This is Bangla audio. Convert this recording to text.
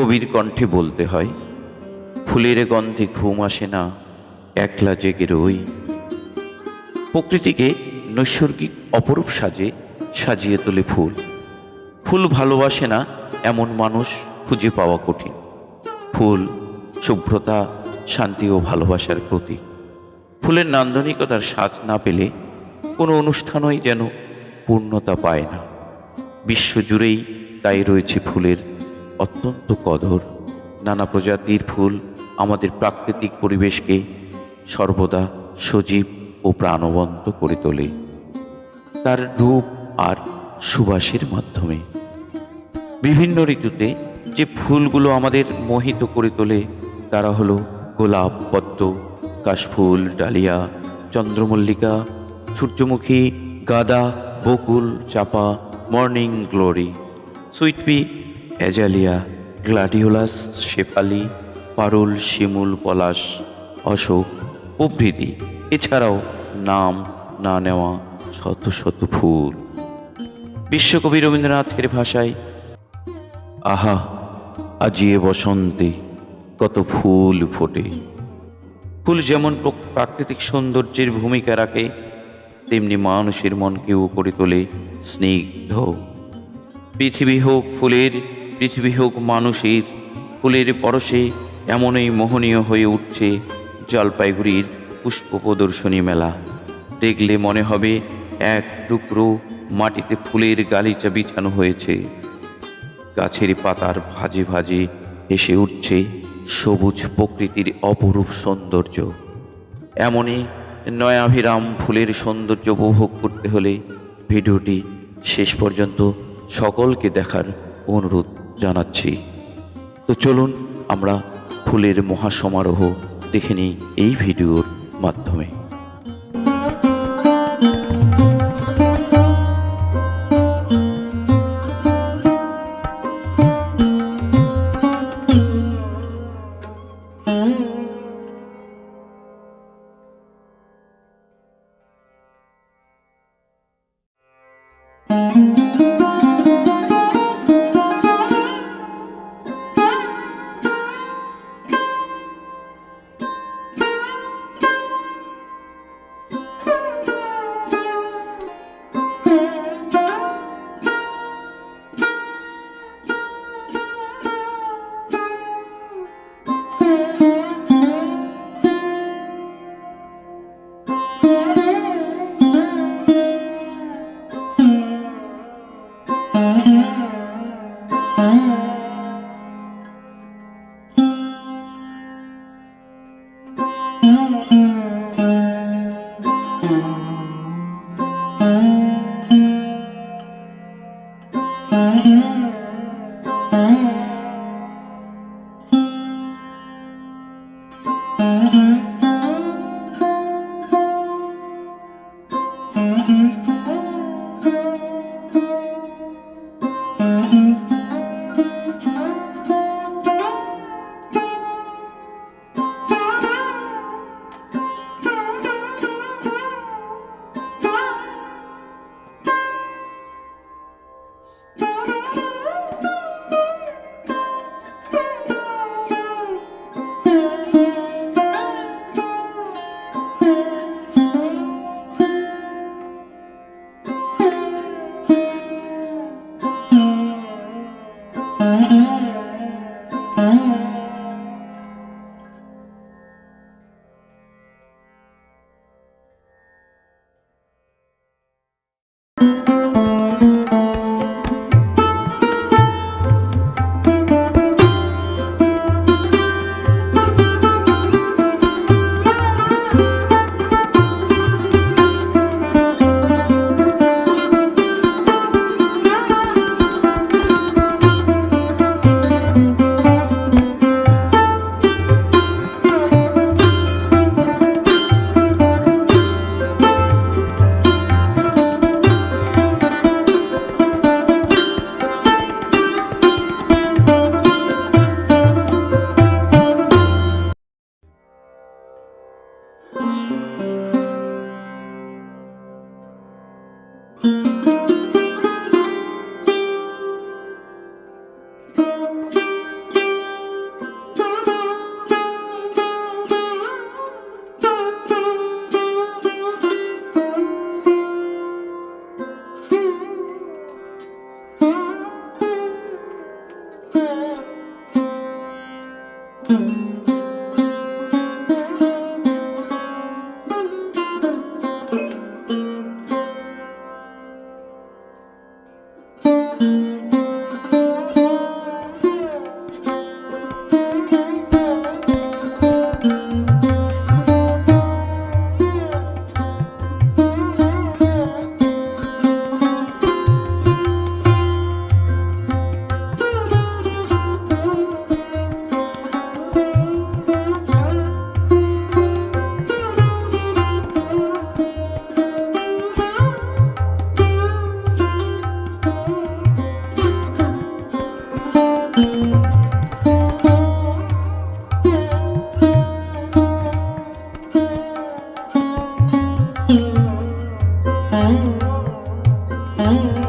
কবির কণ্ঠে বলতে হয়, ফুলের গন্ধে ঘুম আসে না, একলা জেগে রই। প্রকৃতিকে নৈসর্গিক অপরূপ সাজে সাজিয়ে তোলে ফুল। ফুল ভালোবাসে না এমন মানুষ খুঁজে পাওয়া কঠিন। ফুল শুভ্রতা, শান্তি ও ভালোবাসার প্রতীক। ফুলের নান্দনিকতার সাজ না পেলে কোনো অনুষ্ঠানই যেন পূর্ণতা পায় না। বিশ্বজুড়েই তাই রয়েছে ফুলের অত্যন্ত কদর। নানা প্রজাতির ফুল আমাদের প্রাকৃতিক পরিবেশকে সর্বদা সজীব ও প্রাণবন্ত করে তোলে। তার রূপ আর সুবাসের মাধ্যমে। বিভিন্ন ঋতুতে যে ফুলগুলো আমাদের মোহিত করে তোলে, তারা হলো গোলাপ, পদ্ম, কাশফুল, ডালিয়া, চন্দ্রমল্লিকা, সূর্যমুখী, গাদা, বকুল, চাপা, morning glory sweet pea azalea gladiolus, Shefali, পারুল, শিমুল, পলাশ, অশোক প্রভৃতি। এছাড়াও নাম না নেওয়া শত শত ফুল। বিশ্বকবি রবীন্দ্রনাথের ভাষায়, আহা আজিয়ে বসন্তে কত ফুল ফোটে। ফুল যেমন প্রাকৃতিক সৌন্দর্যের ভূমিকা রাখে, তেমনি মানুষের মনকেও করে তোলে স্নিগ্ধ। পৃথিবী হোক ফুলের পৃথিবী হোক মানুষের, ফুলের পরশে এমনই মোহনীয় হয়ে উঠছে জলপাইগুড়ির পুষ্প প্রদর্শনী মেলা। দেখলে মনে হবে এক টুকরো মাটিতে ফুলের গালিচা বিছানো হয়েছে। গাছের পাতার ভাজে ভাজে এসে উঠছে সবুজ প্রকৃতির অপরূপ সৌন্দর্য। এমনই নয়াভিরাম ফুলের সৌন্দর্য উপভোগ করতে হলে ভিডিওটি শেষ পর্যন্ত সকলকে দেখার অনুরোধ। জানাচ্ছি। তো চলুন আমরা ফুলের মহাসমারোহ দেখে নিই এই ভিডিওর মাধ্যমে। Música Mm-hmm.